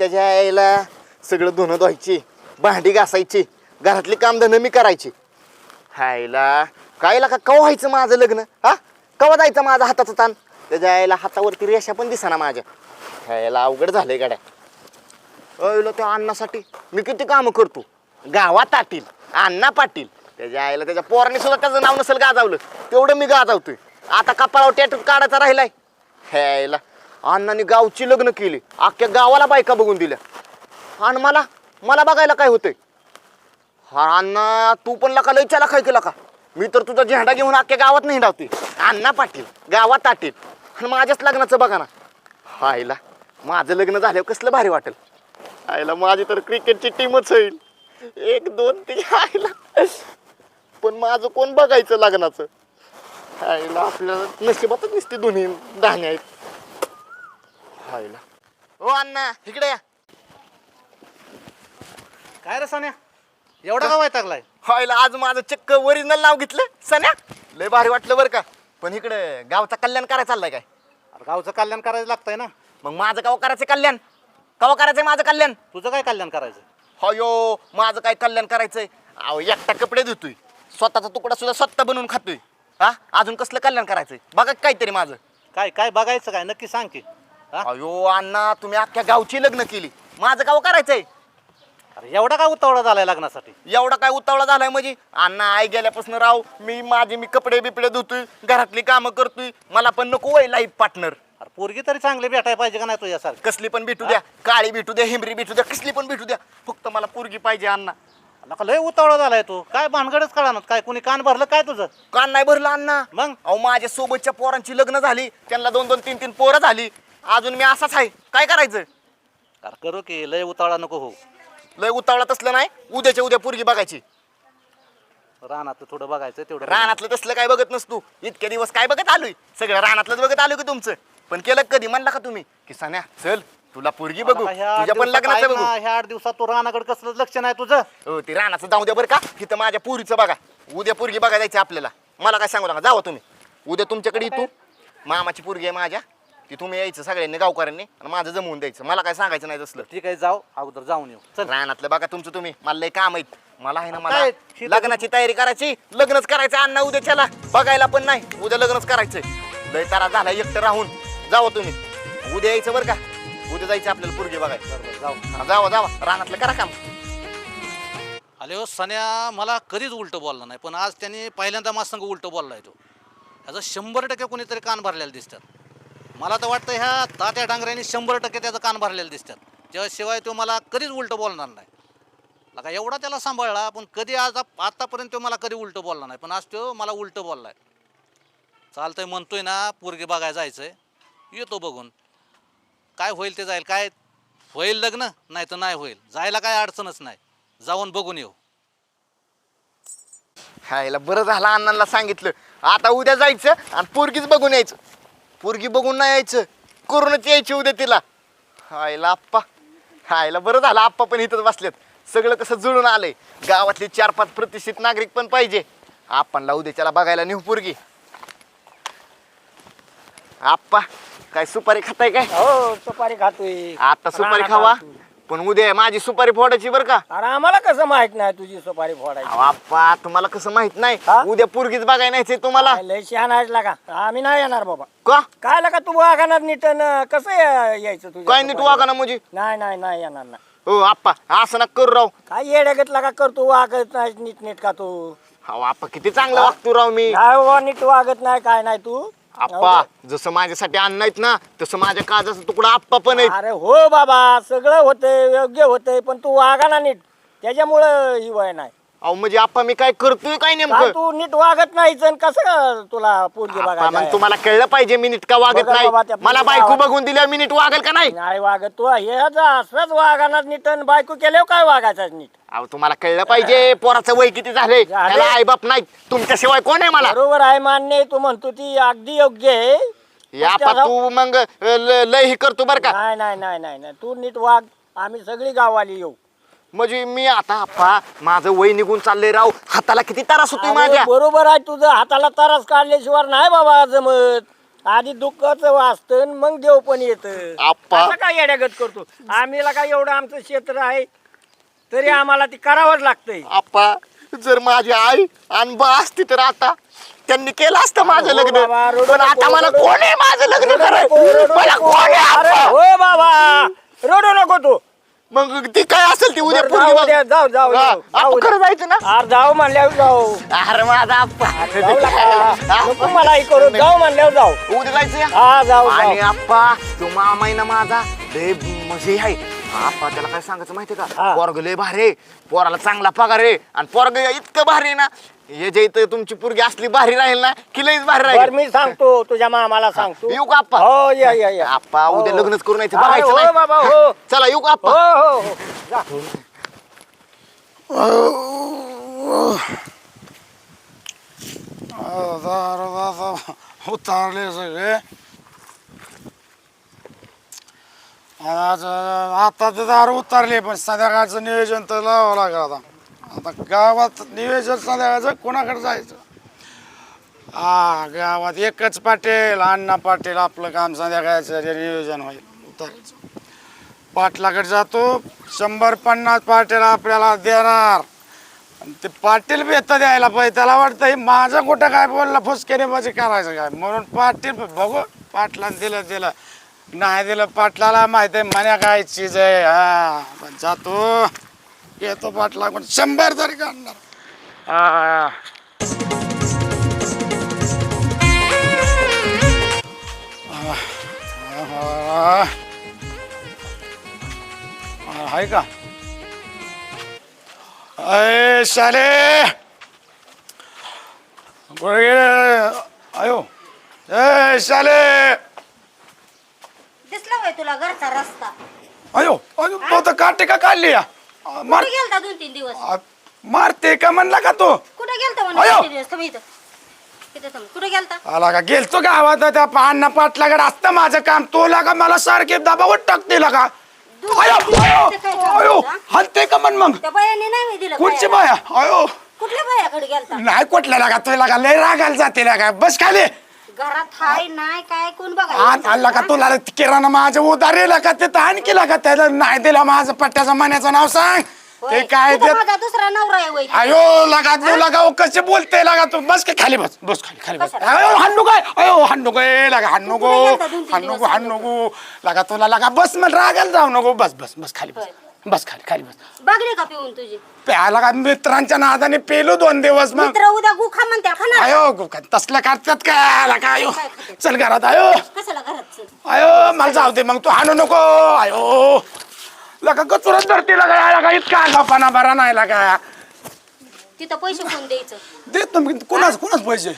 त्याच्या यायला सगळं धुणं धुवायची भांडी घासायची घरातली कामधनं मी करायची. हायला कायला का कवा व्हायचं माझं लग्न? हा? कवा जायचं माझा हाताचा ताण? त्याच्या यायला हातावरती रेषा पण दिसाना माझ्या. ह्याला अवघड झालंय गाड्या. अयला त्या अन्नासाठी मी किती कामं करतो? गावात आटील अण्णा पाटील. त्याच्या आईला त्याच्या पोराने सुद्धा त्याचं नाव नसेल गाजावलं. तेवढं मी गाजावतोय. आता कपाळावर टॅटू काढायचा राहिलाय. ह्याला अण्णाने गावची लग्न केली. अख्ख्या गावाला बायका बघून दिल्या. आणि मला मला बघायला काय होतंय? हा अण्णा तू पण लका लई चला काय केला का? मी तर तुझा झेंडा घेऊन अख्ख्या गावात नाही डावते अण्णा पाटील गावात आटील आणि माझ्याच लग्नाचं बघा ना. हायला माझं लग्न झाल्यावर कसलं भारी वाटेल. आईला माझी तर क्रिकेटची टीमच होईल. एक दोन तीन आईला. पण माझं कोण बघायचं लग्नाचं? आईला आपल्याला नशिबातच नसते दोन्ही धान्या आहेत. आईला हो अण्णा इकडे या. काय रे सान्या? एवढा का वैतागलाय? हायला आज माझं चक्क ओरिजिनल नाव घेतलं सन्या. लय भारी वाटलं बरं का. पण इकडे गावचा कल्याण करायला चाललंय काय? अरे गावचं कल्याण करायचं लागतंय ना. मग माझं गाव करायचं कल्याण? कवा करायचंय माझं कल्याण? तुझं काय कल्याण करायचं हयो माझं काय कल्याण करायचंय? अहो एकटा कपडे धुतोय. स्वतःचा तुकडा सुद्धा स्वतः बनवून खातोय. हा? अजून कसलं कल्याण करायचंय? बघा काहीतरी माझं. काय काय बघायचं काय? नक्की सांग की? अयो अण्णा तुम्ही अख्ख्या गावची लग्न केली. माझं गाव करायचंय. अरे एवढा काय उतावळा झालाय लग्नासाठी? एवढा काय उतावळा झालाय म्हणजे? अण्णा आई गेल्यापासून राव मी माझे मी कपडे बिपडे धुतोय घरातली कामं करतोय. मला पण नको वय लाईफ पार्टनर अरे पोरगी तरी चांगली भेटायला पाहिजे का नाही तुझ्यासारखी? कसली पण भेटू द्या काळी भेटू द्या हिमरी भेटू द्या कसली पण भेटू द्या. फक्त मला पोरगी पाहिजे अण्णा. नका लय उतावळा झालाय तू. काय भानगडच कळणार काय कुणी कान भरलं काय तुझं? कान नाही भरलं अण्णा. मग? अहो माझ्या सोबतच्या पोरांची लग्न झाली त्यांना दोन दोन तीन तीन पोरं झाली. अजून मी असाच आहे. काय करायचं? अरे करू की लय उतावळा नको हो लय उतावळा तसलं नाही उद्याच्या उद्या पोरगी बघायची. रानात थोडं बघायचं तेवढं रानातलं तसलं काय बघत नसतो. इतके दिवस काय बघत आलोय? सगळं रानातलंच बघत आलोय की तुमचं? पण केलं कधी? म्हणला का तुम्ही? की सान्या चल तुला पोरगी बघू. ह्या तुझ्या पण दिवसात लग्नाचं ऐक बघू. ना, ह्या आठ दिवसात तू रानाकडे कसलं लक्ष नाही तुझं. हो ते रानाचं जाऊ द्या बरं का. इथं माझ्या पुरीचं बघा. उद्या पोरगी बघा जायचं आपल्याला. मला काय सांगू नका. जावं तुम्ही. उद्या तुमच्याकडे तू. मामाची पोरगी आहे माझ्या. ती तुम्ही यायचं सगळ्यांनी गावकऱ्यांनी आणि माझं जमवून द्यायचं. मला काय सांगायचं नाही तसलं. ठीक आहे जाऊ. अगोदर जाऊन येऊ. चल. रानातलं बघा तुमचं तुम्ही. मला लय काम आहेत. मला आहे ना मला काय? लग्नाची तयारी करायची. लग्नच करायचं अण्णा उद्याच्याला. बघायला पण नाही. उद्या लग्नच करायचंय. लय तारा झाला एकटं राहून. जावं तुम्ही. उद्या यायचं बरं का? उद्या जायचं आपल्याला पोरगी बघायचं बरोबर जाऊ. हा, जावा जावा. रानातलं करा काम. अरे हो सन्या मला कधीच उलटं बोलला नाही. पण आज त्यांनी पहिल्यांदा माझं संग उलटं बोललाय तो. ह्याचं शंभर टक्के कोणीतरी कान भरलेलं दिसतात. मला तर वाटतं ह्या तात्या डांगऱ्यांनी शंभर टक्के त्याचं कान भरलेलं दिसतात. त्याशिवाय तो मला कधीच उलटं बोलणार नाही. लगा एवढा त्याला सांभाळला पण कधी आज आतापर्यंत तो मला कधी उलटं बोलला नाही. पण आज तो मला उलटं बोललाय. चालतंय म्हणतोय ना पोरगी बघायला जायचंय. येतो बघून. काय होईल ते जाईल काय होईल लग्न? नाही तर नाही होईल. जायला काय अडचणच नाही. जाऊन बघून येऊ. हायला बरं झालं अण्णांना सांगितलं. आता उद्या जायचं आणि पोरगीच बघून यायचं. पोरगी बघून नाही यायचं. करूनच यायची उद्या तिला. हायला आप्पा. हायला बरं झालं आप्पा पण इथंच बसलेत. सगळं कसं जुळून आलंय. गावातले चार पाच प्रतिष्ठित नागरिक पण पाहिजे. आपणला उद्याच्याला बघायला नेऊ पोरगी. आप्पा काय सुपारी खाताय काय? हो सुपारी खातोय. आता सुपारी खावा. पण उद्या माझी सुपारी फोडायची बरं का. अरे आम्हाला कसं माहीत नाही तुझी सुपारी फोडायची. आप्पा तुम्हाला कसं माहीत नाही? हा? उद्या पोरगीच बघायला नाहीचे तुम्हाला. काय लय शहाणा आहेस लागा. आम्ही नाही येणार बाबा. का? काय लागा तू वागाणार नीट न कसं या- यायचं तुझ्या काय नीट सुपारीवर? वागा ना म्हणजे? नाही नाही नाही येणार ना हो आप्पा असं ना करू राव. काय येड्यागत लागा करतो वागत नाही नीट नीट का तू? हो आप्पा किती चांगलं वागतो राव मी. नाही बाबा नीट वागत नाही काय नाही तू. आप्पा जसं माझ्यासाठी अन्न आहेत ना तसं माझ्या काजाचा तुकडा आप्पा पण आहेत. अरे हो बाबा सगळं होतंय योग्य होतंय पण तू वागा ना नीट. त्याच्यामुळं ही वय नाही. अहो म्हणजे आप्पा मी काय करतोय काय काय नेमकं तू नीट वागत नाहीच आणि कसं तुला पोरगी आप्पा, मग बघायला तुम्हाला कळलं पाहिजे मी नीट का वागत बघा नाही? त्या मला बायको आवाज- बघून दिल्यावर मी नीट वागल का नाही? नाही वागत तू हे असंच वागणार नीट आणि बायको केल्यावर काय वागायचं नीट? अहो तुम्हाला कळलं पाहिजे पोराचं वय किती झालंय? झालंय. त्याला आई बाप नाही तुमच्याशिवाय कोण आहे मला? बरोबर आहे मान्य आहे, तू म्हणतो ती अगदी योग्य आहे. पण त्याला- तू मग अ, ल- लय हे करतो बर का? नाही नाही नाही नाही नाही. तू नीट वाग. आम्ही सगळी गावाली येऊ. म्हणजे मी आता आप्पा माझं वय निघून चाललंय राव. हाताला किती त्रास होतोय अरे, माझ्या? बरोबर आहे तुझं हाताला तारास काढल्याशिवाय नाही बाबा जमत आधी दुःखच वाचतं आणि मग देव पण येत. आप्पा. काय येड्यागत करतो? आम्हीला काय एवढं आमचं क्षेत्र आहे तरी आम्हाला ती करावंच लागतंय. आप्पा जर माझी आई आणि बा असती तर आता त्यांनी केलं असतं माझं हो लग्न. बाबा, रडू पण आता मला रडू कोण आहे माझं लग्न रडू करायचं? नको, रडू मला नको. कोण आहे अरे, आप्पा? हो बाबा रडू नको तू. मग ती काय असेल ती उद्या बरं, पोरगी जाऊ बघ. जाऊ जाऊ हा. खरं जायचं ना अरे जाऊ म्हणल्यावर जाऊ अरे माझा आप्पा जाऊ. नको. मला हे करू जाऊ म्हणल्यावर जाऊ उद्या जायचं या? हा जाऊ आणि जाऊ आप्पा तो मामा आहे ना माझा लय म्हणजे आहे आप्पा त्याला काय सांगायचं माहितीये का. पोरग लय भारी आहे. पोराला चांगला पगार आहे आणि पोरग इतकं भारी आहे ना हे जे इथं तुमची पोरगी असली भारी राहील ना की लईच भारी बर राहील मी सांगतो तुझ्या मामाला सांगतो. येऊ का आप्पा? हो या या या. आप्पा उद्या हो. लग्नच करून यायचं अरे, बघायचं हो नाही. बाबा हो. चला येऊ का हो आप्पा? हो हो जा. उतारले सगळे. आज आता तर दार उतारले पण संध्याकाळचं नियोजन तर लावावं लागेल आता. आता गावात नियोजन संध्याकाळचं कोणाकडे जायचं? हा गावात एकच पाटील अण्णा पाटील आपलं काम संध्याकाळचं जे नियोजन होईल उतरायचं. पाटलाकडे जातो शंभर पन्नास पाटील आपल्याला देणार. आणि ते पाटील बी येतं द्यायला पाहिजे त्याला वाटतं हे माझं कुठं काय बोललं फुसकेने म्हणजे करायचं काय? म्हणून पाटील बघू पाटलानं दिलं दिलं. नाही दिलं पाटलाला माहिती आहे मन्या काय चीज आहे हा पण जातो. येतो पाटला पण शंभर तरी काढणार. आहे का? अय शाले. गेले अयो ए शाले. दिसला होय तुला घरचा रस्ता. अयो अयो तो तर काटे का काढली या? मार कुठे गेलता दोन तीन दिवस? मारते का म्हणला का तो? कुठे गेलता अयो! म्हणून तीन दिवस? थांब इथं. इथं थांब. कुठे गेलता? आला का? गेलतो गावात त्या अण्णा पाटलाकडे. असतं माझं काम. तो लागा मला सारखे दबावत टाकते का? दूध अयो! पिऊन अयो! ते काय काम अयो! होतं? हलते का म्हण मग? त्या बायाने नाही मी दिलं कुठची. बाया? अयो! कुठल्या बायाकडे गेलता? नाही कुठल्या लागा तो लागा लय रागायला जाते लागा बस खाली. घरात हाय नाही काय कोण बघा का तुला किराणा माझं उधार का ते तर आणखी का त्याला नाही दिला माझं पट्ट्याचं मण्याचं नाव सांग. ते काय ते माझा दुसरा नवरा आहे वय. अयो लगा तू लगा ओ, कसे बोलते लगा तू? बस की खाली बस बस खाली खाली बस. कशाला? अयो हाणू काय? अयो हाणू काय? लगा हाणू गो कुठे गेलता दोन तीन हाणू दिवस गो हाणू गो. लगा तुला लगा बस मग रागायला जाऊ नको. बस बस बस खाली बस. बस खाली खाली बस. बघले का पिऊन तुझी? प्याला का मित्रांच्या नादाने पेलो दोन दिवस मग. मित्र उद्या गुखा म्हणते खाणार. अयो गो, काय तसलं करतात काय अयो काय खातात? चल घरात अयो कशाला घरात चल? अयो मला जाऊ दे मग तू हाणू नको. अयो लगा गचुरात धरती लगा लगा इतका गपाना बरा नाही लगा. तिथं पैसे कोण द्यायचं? देतो कुणाच कुणाच पैसे?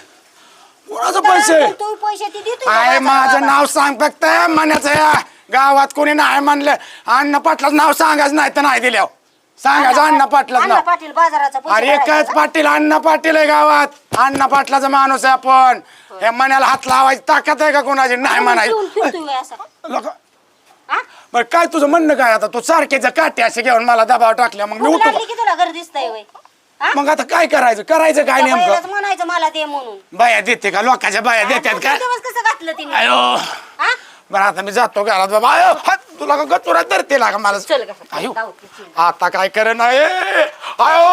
कुणाचं पैसे? तू पैसे ती देतो आहे माझं नाव सांग फक्त. म्हणायचं या. गावात कोणी नाही म्हणलं. अण्णा पाटलाच नाव सांगायचं नाही तर नाही दिल्या सांगायचं अण्णा पाटलाच अण्णा नाव. पाटील बाजाराचा पैसे अरे एकच का? पाटील अण्णा पाटील आहे गावात. अण्णा पाटलाचा माणूस आहे आपण. या मण्याला हात लावायची ताकद आहे का कोणाची? नाही म्हणायचं. फिरतोय होय असा लका- हा? बरं काय तुझं म्हणणं काय आता? तू सारखेच काटे असे घेऊन मला दबाव टाकल्या मग मी भूक उठतो लागली की तुला घर दिसतंय वय हा? मग आता काय करायचं? करायचं काय त्या नेमकं? म्हणायचं मला दे म्हणून. बाया देते का? लोकांच्या बाया देतात का? दिवस कसं घातलं तिने? अयो. हा? बरं आता मी जातो घरात बाबा. अयो तुला का गचुरात धरते लागा मला? चल गं, अयो जाऊ की चल. आता काय करे नाही अयो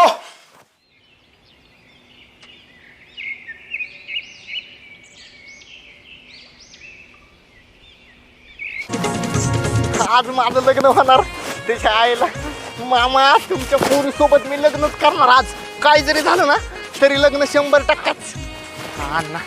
आज माझं लग्न होणार. त्याच्या आईला मामा तुमच्या पोरी सोबत मी लग्नच करणार आज. काय जरी झालं ना तरी लग्न शंभर टक्काच अण्णा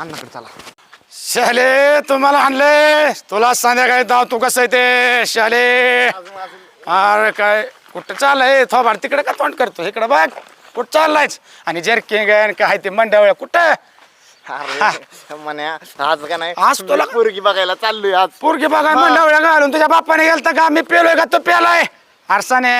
अण्णाकडे चला. शाले तुम्हाला आणले तुला संध्याकाळी जाऊ तू कसं आहे ते शाले अरे काय कुठं चालय थोबाड तिकडे का तोंड करतो? इकडे बघ कुठं चाललायच आणि जर्किंग आणि काय ते मंडवळ्या कुठं? अरे म्हण्या आज का नाही? आज तुला- पोरगी बघायला चाललोय आज. पोरगी बघा. मंडवळ्या घालून तुझ्या बापाने गेलता का? मी पेलोय का? तो पेलाय. आरसाने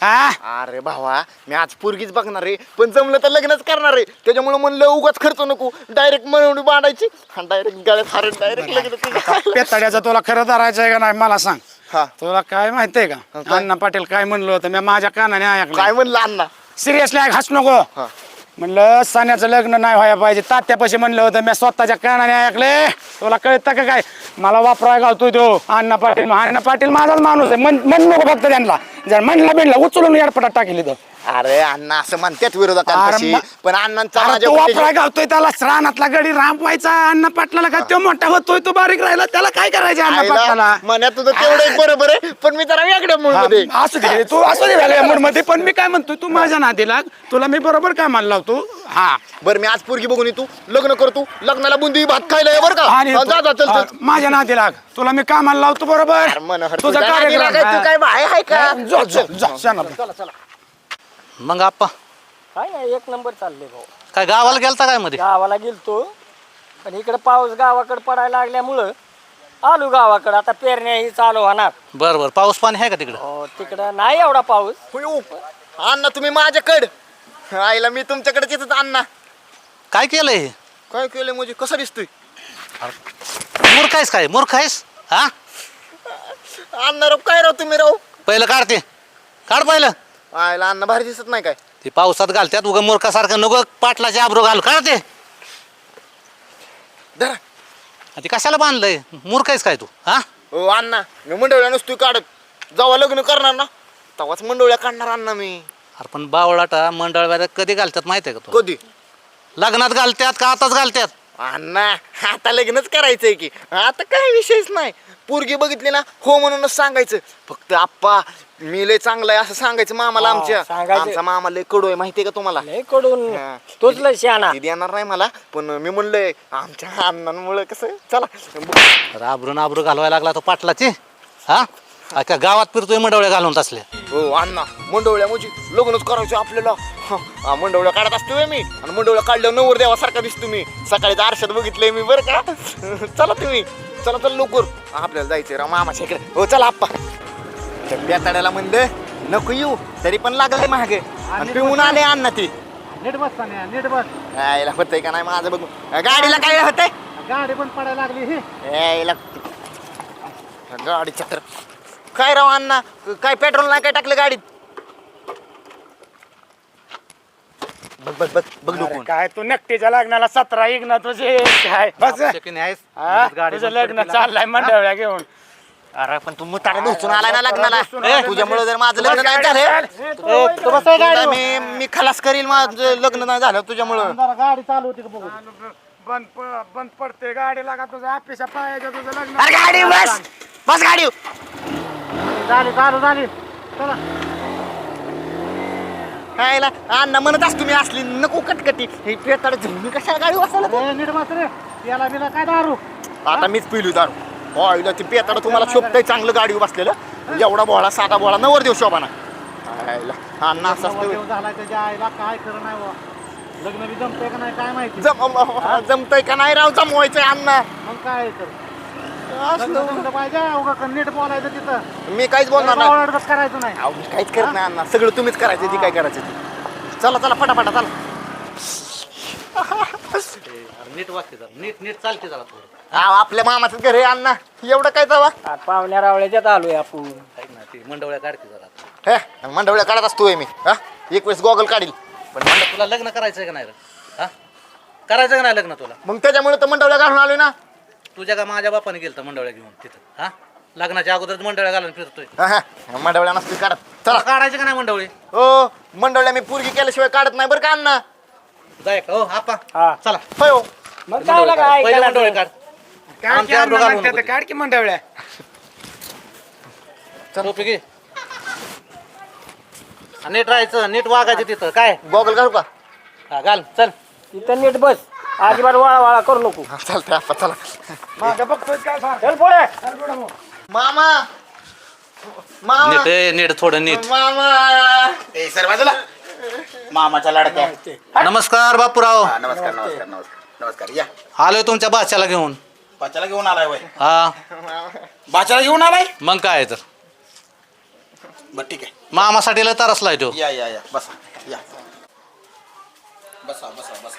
हा? अरे भावा मी आज पोरगीच बघणार रे पण जमलं तर लग्नच करणार रे त्याच्यामुळे म्हणलं उगाच खर्च नको. डायरेक्ट म्हणून बांधायची. डायरेक्ट गळ्यात हार डायरेक्ट लग्न तुझं. पेताड्याचं तुला खरं धरायचं आहे का नाही मला सांग. हा. तुला काय माहितीये का? काय? अण्णा पाटील काय म्हणलं होतं? मी माझ्या कानाने ऐकलं काय म्हणलं अण्णा? सिरियसली ऐक हस नको. हा. म्हणलं सान्याचं लग्न नाही व्हायला पाहिजे. तात्यापाशी म्हणलं होतं मी स्वतःच्या कानाने ऐकले. तुला कळतं का काय? मला वापराय घालतोय तो. अण्णा पाटील अण्णा पाटील माझाच माणूस आहे. मन म्हण नको फक्त त्यांना. जर म्हणला बिनला उचलून याडपटात टाकली तर अरे अण्णा असं म्हणतात विरोधकांपाशी. अरे मा- पण अण्णांचा अरे माझ्या तो वापराय गोष्टीची- घालतोय त्याला रानातला गडी रामवायचा अण्णा पाटलाला का? तो मोठा होतोय तो बारीक राहिला. त्याला काय करायचं अण्णा आईला पाटलाला? मन्या तुझं तेवढं एक बरोबर आहे पण मी जरा वेगळ्या मूडमध्ये. असू दे तू असू दे वेगळ्या मूडमध्ये पण मी काय म्हणतो तू माझ्या नादी लाग तुला मी बरोबर काय मानला तू हा. बरं मी आज पोरगी बघून येतो लग्न करतो लग्नाला बुंदी भात खायला ये बरं का? आणि हा, तू- जा जा चल हा, चल माझ्या नादी लाग तुला मी कामाला लावतो बरोबर? अरे मनोहर, तुझा तुझ्या नादी कार्यक्रम लागायचं, तू काय बाहेर आहे का? हा, जा, जा, जा, शाना. मग आप्पा काय नाही एक नंबर चालले भाऊ. काय गावाला गेलता काय मध्ये? गावाला गेलतो. पण इकडे पाऊस गावाकडे पडायला लागल्यामुळं आलो गावाकडे. आता पेरण्या ही चालू होणार. बरं बरं. पाऊस पाणी आहे का तिकडं? हो तिकडं नाही एवढा पाऊस. हुयू. अण्णा तुम्ही माझ्याकड. आईला मी तुमच्याकडे येतच अण्णा. काय केलंय हे? काय केलं म्हणजे? कसं दिसतोय? मूर्ख आहेस काय? मूर्ख आहेस? हा? अण्णा राव काय राव तुम्ही राव? पहिलं काढते. काढ पहिलं. आईला अण्णा भारी दिसत नाही काय? ते पावसात घालत्यात उगा मूर्खासारखं नको पाटलाचे आब्रो घाल काढ ते? धरा. ते कशाला बांधलंय? मूर्ख आहेस काय तू हा? हो अण्णा मी मंडवळ्या नसतोय काढत. जेव्हा लग्न करणार ना तेव्हाच मंडवळ्या काढणार अण्णा मी. अरे पण बावळाटा मंडळ कधी घालतात माहिती आहे का तू कधी? लग्नात घालत्यात का आताच घालत्यात? अण्णा आता लग्नच करायचंय की. आता काय विषयच नाही. पोरगी बघितली ना हो म्हणूनच सांगायचं. फक्त आप्पा मी लय चांगलं आहे असं सांगायचं मामाला हा, आमच्या. सांगायचं. आमचा मामा लय कडू आहे माहितीये का तुम्हाला? लयकडून. हा. तोच लय शहाणा. ती देणार नाही मला पण मी म्हणलंय आमच्या अण्णांमुळे कसं चला. राबरून आबरू घालवायला लागला तो पाटलाची. हा? अख्या गावात फिरतोय मंडवळ्या घालून तसल्या हो अण्णा मंडवळ्या म्हणजे लग्नच करायचं आपल्याला. हा, हा, मंडवळ्या काढत असतोय मी. आणि मंडवळ्या काढल्यावर नवर देवासारखा दिसतो मी. सकाळी आरशात बघितलंय मी बरं का. चला तुम्ही. चला चला लवकर. आपल्याला जायचंय राव मामाच्या इकडे. हो चला आप्पा. त्या बेताड्याला म्हणलं नको येऊ तरी पण लागले महाग आणि पिऊन आले अण्णा ती. नीट बस सान्या नीट बस. यायला होतंय का नाही माझं बघू गाडीला काय होतंय? गाडी पण पडायला लागली ही. यायला. गाडी चक्र काय राव अण्णा? काय पेट्रोल नाही काय टाकलं गाडीत? बघ बघ बघ बघ अरे लोकून काय तू नक्कीच्या लग्नाला सतरा इग्न तुझे काय? बस. शकीन आहेस? हा, गाडी तुझं लग्न चाललंय मंडळ्या घेऊन. अरे पण तू मुतारा ढोचून आलाय ना लग्नाला. ढोसून तुझ्यामुळे जर माझं लग्न बस नाही झालं चाल. तुला मी मी खलास करील माझं लग्न नाही झालं तुझ्यामुळं. जरा गाडी चालू होती का बघू बंद प- बंद पडते गाडी लागा तुझं ऑफिसच्या पायाच्या तुझं लग्न. अरे गाडी बस! बस गाडी. झाली चालू झाली. चला. खायला. अण्णा म्हणत असतो मी असली नको कटकटी. हे पेताड मी कशाला गाडी वाचवलं तू? ए, नीट बस रे. याला बिला काय दारू? आता मीच पिलू दारू. ऑइल ती पेताड तुम्हाला शोभतंय चांगलं गाडी बसलेलं. एवढा बोळा साधा बोळा नवर देऊ शोभाना. खायला. अण्णा असं असतं. झालाय त्याच्या आईला. काय खरं नाही बुवा. लग्न बी जमतंय का नाही काय माहिती? जम जमतंय का नाही राव? जमवायचंय अण्णा. मग काय तर. पाहिजे उगा नीट बोलायचं तिथं? मी काहीच बोलणार नाही. करायचं नाही. अहो, मी काहीच करत नाही अण्णा. सगळं तुम्हीच करायचं ती काय करायचं ती. चला चला फटाफटा चला. अरे नीट वागते जरा. नीट नीट चालते जरा थोडं. अहो, आपल्या मामाचं घर आहे अण्णा. एवढं काय आज पाहुण्या रावळ्याच्यात आलोय आपण. ऐक ना ती मंडवळ्या काढते जरा. हे मंडवळ्या काढत असतोय मी. हा? एक वेळेस गॉगल काढील. पण तुला लग्न करायचंय का नाही रे? हा? करायचं का नाही लग्न तुला? मग त्याच्यामुळे तर मंडवळ्या काढून आलोय ना. तुझ्या का माझ्या बापाने गेलं मंडवळ्या घेऊन तिथं? हा? लग्नाच्या अगोदरच मंडळ्या घालून फिरतोय. मंडवळ्या नसतील काढत. चला. काढायचं का नाही मंडवळी हो मंडवळ्या मी पूर्गी केल्याशिवाय काढत नाही बरं का अण्णा? जाय का? हो आपा हा. चला. होय हो. मग काय पहिले. काढ. काढ की आमच्या म्हणतात. काढ मंडळ्या टोपी घे. हा, नीट राहायचं नीट वागायचं तिथं. काय? गॉगल घालू का? हा घाल. चल. तिथं नीट बस. अजिबात वाळा वाळा करू नको. हा, चालतंय आपा चला. मागं बघतोय काय सांग चल पुढे. चल पुढं. मग. मामा. मामा. नीट ए, नीट थोडं नीट. मामा. ए सर बाजूला मामाच्या लाडक्या. नमस्कार बापूराव. नमस्कार नमस्कार नमस्कार. नमस्कार या. आलोय तुमच्या बाच्याला घेऊन. बाच्याला घेऊन आलाय वय. हा. बाच्याला घेऊन आलाय? मग काय तर? बर ठीक आहे. मामासाठी लय तरसलाय तो. या या या. बसा या. बसा बसा. बसा.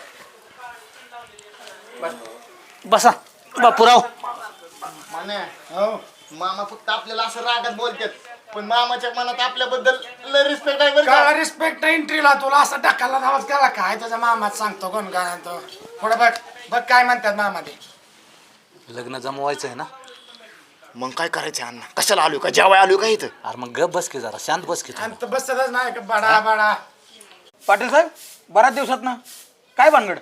बसा. बापूराव माने मामा फक्त आपल्याला असं रागात बोलतात. पण मामाच्या मनात आपल्याबद्दल लय रिस्पेक्ट आहे बरं का. रिस्पेक्ट एंट्रीला तुला? असं टाकायला धावत केला काय तुझ्या मामात सांगतो कोण काय तो. पुढे बघ बघ काय म्हणतात मामा ते लग्न जमवायचं आहे ना? मग काय करायचं अण्णा? कशाला आलो का? जेवाय आलो का इथं? अरे मग गप बस की जरा शांत बस की तू. आणि तो बसतच नाही का? बडा बडा. पाटील साहेब बऱ्याच दिवसात ना? काय भानगड?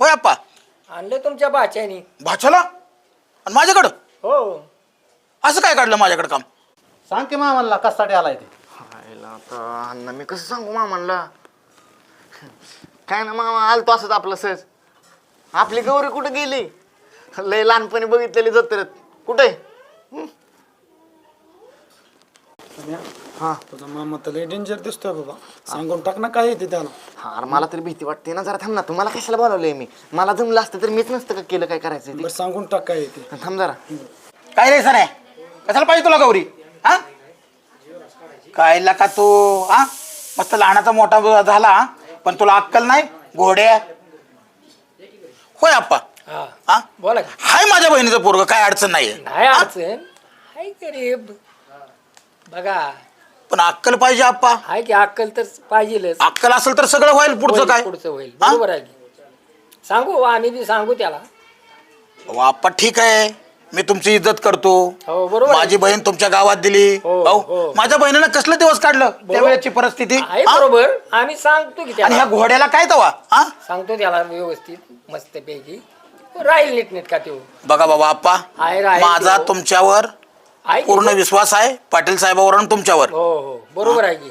होय आप्पा? आणलं तुमच्या बाच्यानी. भाच्याला आणि माझ्याकडं? हो. असं काय काढलं माझ्याकडं काम? सांग की मामाला कशासाठी आलाय ते. हायला आता अण्णा मी कसं सांगू मामाला? काय ना मामा आलतो असंच आपलं सहज. आपली गौरी कुठे गेली? लय लहानपणी बघितलेली जत्रेत. कुठे हा. तुझा मामा तर लय डेंजर दिसतोय बाबा. सांगून टाक ना काय येते त्याला हा अरे मला तरी भीती वाटते ना जरा थांब ना. तुम्हाला कशाला बोलावलंय मी? मला जमलं असतं तर मीच नसतं का केलं काय करायचं बरं सांगून टाक काय येते ते. थांब जरा. काय रे सर? कशाला पाहिजे तुला गौरी? हा? काय का तू? हा? मस्त लहानाचा मोठा झाला पण तुला अक्कल नाही? घोड्या होय आप्पा. हा. बोला की? हाय माझ्या बहिणीचं पोरग काय अडचण नाहीये. नाही अडचण. हाय गरीब. बघा. पण अक्कल पाहिजे आप्पा. हाय की अक्कल तर पाहिजेलच. अक्कल असेल तर सगळं होईल पुढचं होईल, काय? पुढचं होईल. हा? बरोबर आहे की? सांगू आम्ही बी सांगू त्याला. अहो, आप्पा ठीक आहे. मी तुमची इज्जत करतो. हो बरोबर आहे. माझी बहीण तुमच्या गावात दिली. हो, भाऊ हो. माझ्या बहिणीनं कसलं दिवस काढलं त्यावेळेची परिस्थिती? आहे हा? बरोबर. आम्ही सांगतो की आणि ह्या त्याला. घोड्याला काय तवा? हा? सांगतो त्याला व्यवस्थित मस्त पैकी राहील नीट नीट का तो. बघा बाबा आप्पा. आहे राहील माझा तो. तुमच्यावर आहे की? पूर्ण विश्वास आहे पाटील साहेबावर आणि तुमच्यावर. हो हो. बरोबर आहे की?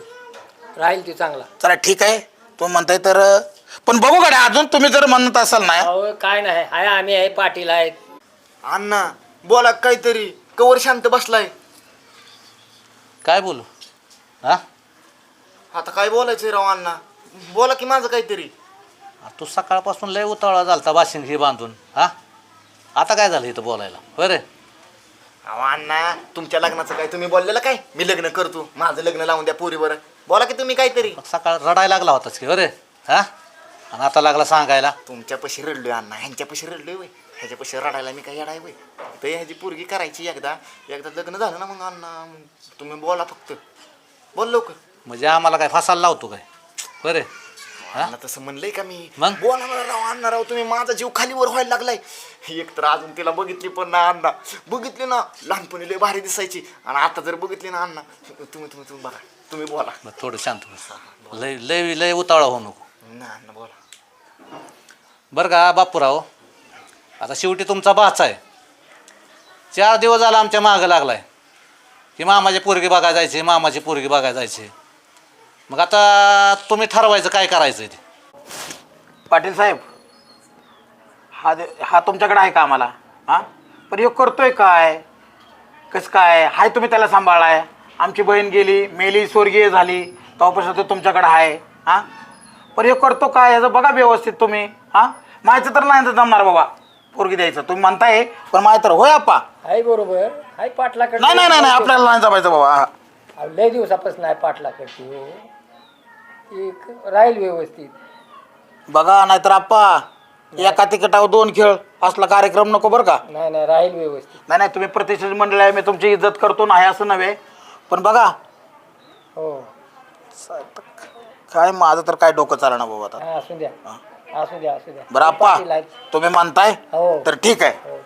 राहील तो चांगला. चला ठीक आहे. तुम्ही म्हणताय तर पण बघू गड्या अजून तुम्ही जर म्हणत असाल ना. अहो काय नाही. हाय आम्ही आहे पाटील आहेत. अण्णा बोला काहीतरी. कवर शांत बसलाय. काय बोलू? हा? आता काय बोलायचंय राव अण्णा? बोला की माझं काहीतरी. तू सकाळपासून लय उतावळा झालता बाशिंग ही बांधून. हा? आता काय झालं इथं बोलायला? होय रे? अहो अण्णा तुमच्या लग्नाचं काय? तुम्ही बोललेलं काय? मी लग्न करतो. माझं लग्न लावून द्या पोरीवर बोला की तुम्ही काहीतरी. मग सकाळ रडायला लागला होताच की अरे हा? आणि आता लागला सांगायला. तुमच्या पशी रडलोय अण्णा. ह्यांच्या पशी रडलोय वय. ह्याच्या पशी रडायला मी काय येडाय वय. तर ह्याची पोरगी करायची एकदा. एकदा लग्न झालं ना मग अण्णा तुम्ही बोला फक्त. बोल लवकर. म्हणजे आम्हाला काय फसायला लावतो काय? होय रे? हा अण्णा तसं म्हणलंय का मी? मग? बोला मला राव अण्णा राव तुम्ही माझा जीव खालीवर व्हायला लागलाय. एक तर अजून तिला बघितली पण ना अण्णा. बघितली ना लहानपणी लय भारी दिसायची. आणि आता जर बघितली ना अण्णा तुम्ही तुम्ही तुम्ही बघा तुम्ही बोला. मग थोडं शांत बस. लय लय लय उतावळा होऊ नको. ना अण्णा बोला. बरं का बापूराव आता शेवटी तुमचा बाच आहे. चार दिवस झाला आमच्या मागं लागलाय. की मामाची पोरगी बघायला जायची मामाची पोरगी बघायला जायची. मग आता तुम्ही ठरवायचं काय करायचं ते? पाटील साहेब हा दे- हा तुमच्याकडे आहे का आम्हाला? हा? पण ह्यो करतोय काय? कसं काय? हाय तुम्ही त्याला सांभाळलाय आमची बहीण गेली मेली स्वर्गीय झाली. तेव्हापासून तो तुमच्याकडे आहे. हा? पण ह्यो करतो काय? याचं बघा व्यवस्थित तुम्ही. हा? माझं तर नाही जमणार बाबा. पोरगी द्यायचं. तुम्ही म्हणताय पण माझं तर होय आप्पा. आहे बरोबर. आहे पाटलाकडे नाही नाही नाही नाही, आपल्याला नाही जमायचं बाबा. हा. अहो, लय दिवसापासून आहे पाटलाकडची. हो एक राहील व्यवस्थित. बघा नाहीतर आप्पा एका तिकिटावर दोन खेळ असला कार्यक्रम नको बरं का? नाही नाही राहील व्यवस्थित. नाही नाही तुम्ही प्रतिष्ठित मंडळ आहे मी तुमची इज्जत करतो नाही असं नव्हे. पण बघा हो. काय माझं तर काय डोकं चालणार बाबा आता? हा, असू द्या. असू द्या असू द्या. बरं आप्पा पाटील आहेत. तुम्ही म्हणताय हो. तर ठीक आहे.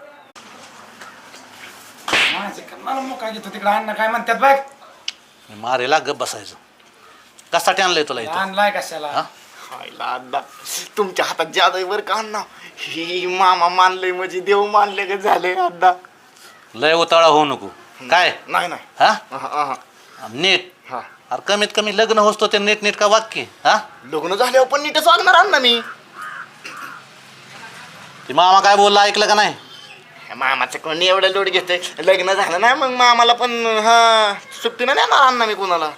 माझे कन्नाला मोका घेतो तिकडे अण्णा काय म्हणतात बघ? मारेला गप बसायचं. कशासाठी आणलंय तुला इथं? आणलाय कशाला? तुमच्या हातात जादू आहे बरं का अण्णा? ही मामा मानलंय म्हणजे देव मानले का झाले अण्णा लय उतावळा होऊ नको. काय? नाही नाही. हा? अहा, अहा. नीट. हा. अरे कमीत कमी लग्न होतो ते नीट नीट का वाक्य हा? लग्न झाल्यावर पण नीटच वागणार अण्णा मी. ते मामा काय बोलला ऐकलं का नाही? मामाचं कोणी एवढं लोड घेते लग्न झालं ना मग मामाला पण हा सुट्टी नाही देणार अण्णा मी कुणाला.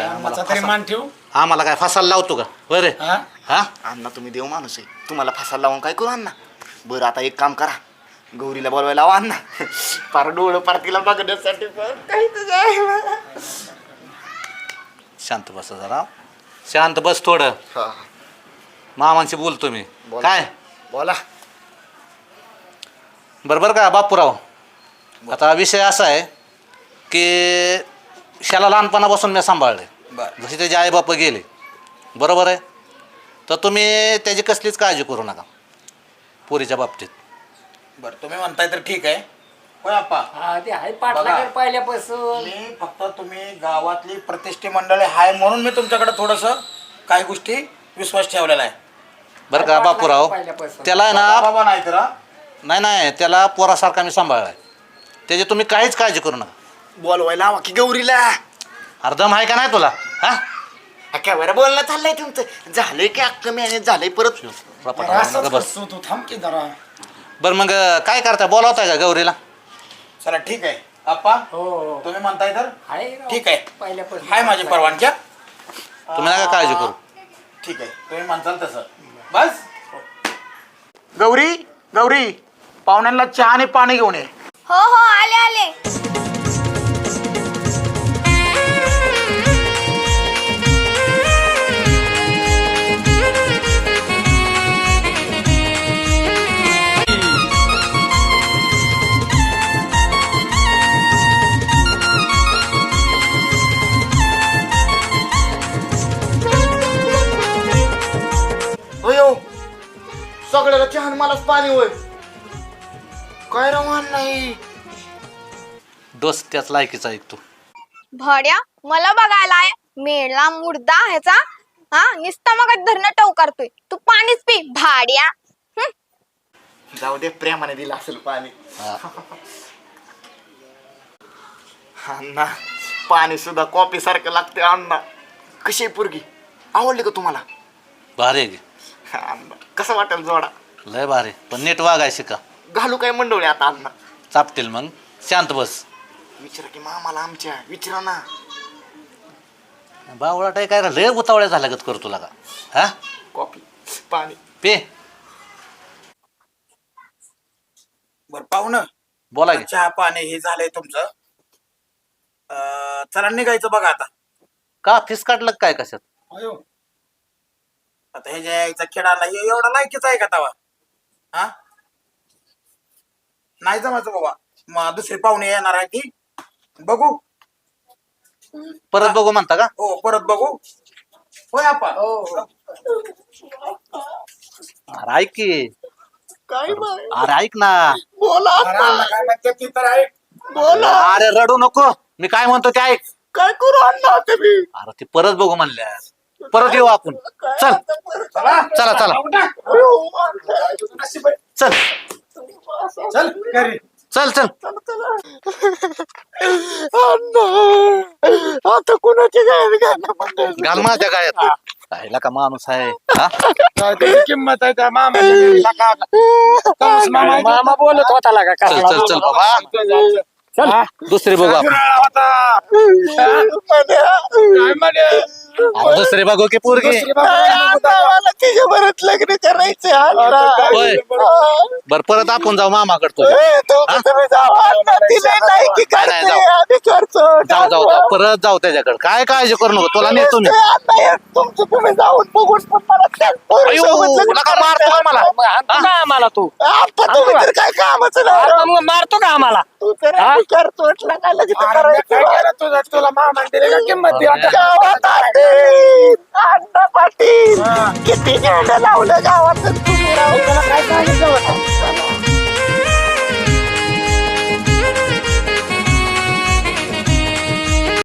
आम्हाला तरी मान ठेवू? आम्हाला काय फसायला लावतो का? बरे हा? हा? अण्णा तुम्ही देव माणूस आहे. तुम्हाला फसायला लावून काय करू अण्णा? बरं आता एक काम करा. गौरीला बोलवायला लावा अण्णा. पार डोळं पार तिला बघण्यासाठी पार काही तुझं आहे मला. शांत बस जरा. शांत बस थोडं. हा, मामांशी बोलतो मी. बोला. काय? बोला. बरोबर का बापूराव? आता विषय असा आहे की शाला लहानपणापासून मी सांभाळले. बरं. जसे त्याचे आईबाप गेले. बरोबर आहे? तर तुम्ही त्याची कसलीच काळजी करू नका. पोरीच्या बाबतीत. बरं तुम्ही म्हणताय तर ठीक आहे. होय आप्पा? हा ते आहे बघा. पाटलाकडे पहिल्यापासून. मी फक्त तुम्ही गावातली प्रतिष्ठी मंडळी आहे म्हणून मी तुमच्याकडे थोडस काही गोष्टी विश्वास ठेवलेला आहे. बरं का बापूराव. त्याला आहे ना बाबा नाही तर हा? नाही नाही त्याला पोरासारखा मी सांभाळलाय. त्याची तुम्ही काहीच काळजी करू नका. बोलवायला लावा की गौरीला. अर्धम आहे का नाही तुला? हा? अख्या बरं बोलणं चाललंय तुमचं. झालंय की अख्खं मॅनेज झालंय परत. बरं, असंच करतो तू थांब की जरा. बरं मग काय करता बोलावताय का गौरीला? चला ठीक आहे. आप्पा हो. हो. तुम्ही म्हणताय तर. ठीक आहे. पहिल्यापासून हाय माझी परवानगी हा? तुम्ही नका काळजी करू. ठीक आहे. तुम्ही म्हणताल तसं. बस. गौरी गौरी पाहुण्यांना चहा आणि पाणी घेऊन ये. हो हो आले आले. त्याच लायकीचा ऐकतो भड्या मला बघायला आहे मेला मुर्दा ह्याचा हा निस्ता मग धरणं टव करतोय तू पाणीच पी भाड्या. हं? जाऊ दे प्रेमाने दिलं असेल पाणी. अण्णा पाणी सुद्धा कॉफी सारखं लागते अण्णा. कशी आहे पोरगी? आवडली का तुम्हाला? भारी आहे. की. अण्णा कसं वाटेल जोडा? लय भारी पण नीट वागाय शिका घालू काय मंडवले आता अण्णा? चापतील मग. शांत बस. विचारा की मामाला आमच्या विचारा ना. बावळा टाय काय रे, लय उतावळ्या झाल्यागत करतो लागा हा? कॉफी पाणी. पे. बर पाहुणं बोला की. चहा पाणी हे झालंय तुमचं. अं, चला निघायचं बघा आता. का फिस काढलं का काय कशात? आता हे जे यायचा खेळाला हे एवढा लायकीच आहे का तवा? हा? नाही जमायचं बाबा. मग दुसरी पाहुणे येणार आहे ती बघू. परत बघू म्हणता का? हो परत बघू. होय आपा अरे ऐक की. काय अरे ऐक ना. बोला काय म्हणते ती तर आहे अरे रडू नको. मी काय म्हणतो ते ऐक. काय करू अण्णा तुम्ही अरे ते परत बघू म्हणल्या परत येऊ आपण. चल. चला. चला चल. चल घरी. चल चल. आता कुणाची घालणं म्हणतात घाल माझ्या गायात राहिला का माणूस आहे? हा? काय त्याची किंमत आहे त्या मामा आहे. मामा बोलत होता लागा चल कसला चल चल बाबा? दुसरी बघू आपण. फिरायला होता. काय म्हणे? अरे दुसरी बघू की पोरगी. मला तिच्या बरत लग्न करायचं होय. बर परत आपण जाऊ नाही की नाही, करते. जाऊ. आम्ही करतो. जाऊ जाऊ जाऊ. परत जाऊ त्याच्याकडे. काय काळजी करू नको तुला नेतो मी. अण्णा हे तुमचं तुम्ही जाऊन बघून पण मला त्या अयो, पोरीसोबत लग्न नका मारतो का मला आणतो का आम्हाला तू. तुम्ही तर काय कामाचं नाही. आता मग मारतो का आम्हाला? तू तर आम्ही करतो करायचं? तुला मामा किंमत? आता गावात अण्णा पाटील! किती झेंडा लावलं गावात तुम्ही काय सांगितलं